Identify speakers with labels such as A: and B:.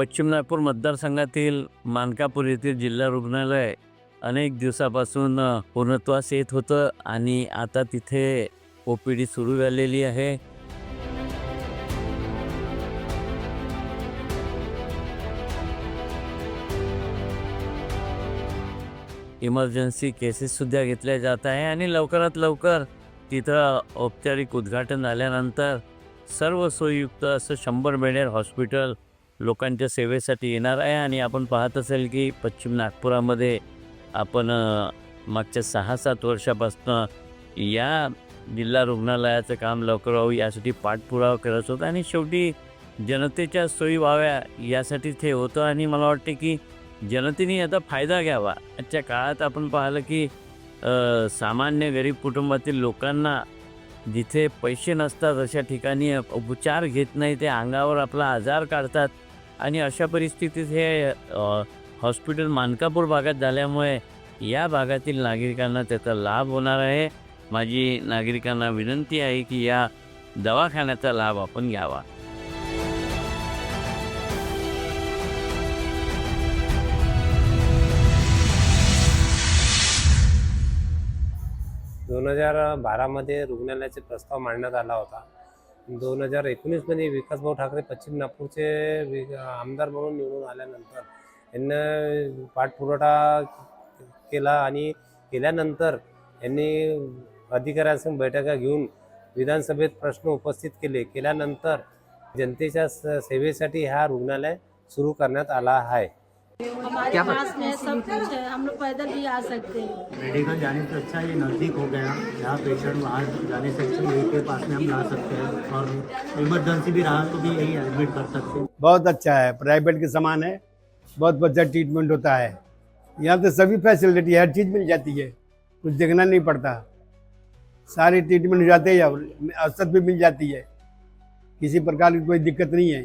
A: पश्चिम नागपूर मतदारसंघातील मानकापूर येथील जिल्हा रुग्णालय अनेक दिवसापासून पूर्णत्वास येत होतं आणि आता तिथे ओ पी डी सुरू झालेली आहे. इमर्जन्सी केसेससुद्धा घेतल्या जात आहे आणि लवकरात लवकर तिथं औपचारिक उद्घाटन झाल्यानंतर सर्व सोयीयुक्त असं शंभर बेडेड हॉस्पिटल लोकांच्या सेवेसाठी येणार आहे आणि आपण पाहत असेल की पश्चिम नागपुरामध्ये आपण मागच्या सहा सात वर्षापासून या जिल्हा रुग्णालयाचं काम लवकर व्हावं यासाठी पाठपुरावा करत होता आणि शेवटी जनतेच्या सोयी व्हाव्या यासाठी ते होतं आणि मला वाटते की जनतेने याचा फायदा घ्यावा. आजच्या काळात आपण पाहिलं की सामान्य गरीब कुटुंबातील लोकांना जिथे पैसे नसतात अशा ठिकाणी उपचार घेत नाही ते अंगावर आपला आजार काढतात. आणि अशा परिस्थितीत हे हॉस्पिटल मानकापूर भागात झाल्यामुळे या भागातील नागरिकांना त्याचा लाभ होणार आहे. माझी नागरिकांना विनंती आहे की या दवाखान्याचा लाभ आपण घ्यावा.
B: दोन हजार बारामध्ये रुग्णालयाचे प्रस्ताव मांडण्यात आला होता. दोन हजार एकोणीसमध्ये विकासभाऊ ठाकरे पश्चिम नागपूरचे वि- आमदार म्हणून निवडून आल्यानंतर यांनी पाठपुरवठा केला आणि केल्यानंतर यांनी अधिकाऱ्यांसंग बैठका घेऊन विधानसभेत प्रश्न उपस्थित केले. केल्यानंतर जनतेच्या स- सेवेसाठी हा रुग्णालय सुरू करण्यात आला आहे.
C: हमारे
D: क्या
C: पास में सब कुछ है हम लोग पैदल भी आ सकते हैं।
D: मेडिकल जाने से अच्छा ये नज़दीक हो गया यहाँ पेशेंट वहाँ जाने से अच्छा यहीं के पास में हम ला सकते हैं और इमरजेंसी भी रहा तो भी यही एडमिट कर सकते हैं।
E: बहुत अच्छा है प्राइवेट के समान है बहुत अच्छा ट्रीटमेंट होता है। यहाँ तो सभी फैसिलिटी हर चीज़ मिल जाती है कुछ देखना नहीं पड़ता। सारे ट्रीटमेंट हो जाते हैं औसत भी मिल जाती है। किसी प्रकार की कोई दिक्कत नहीं है।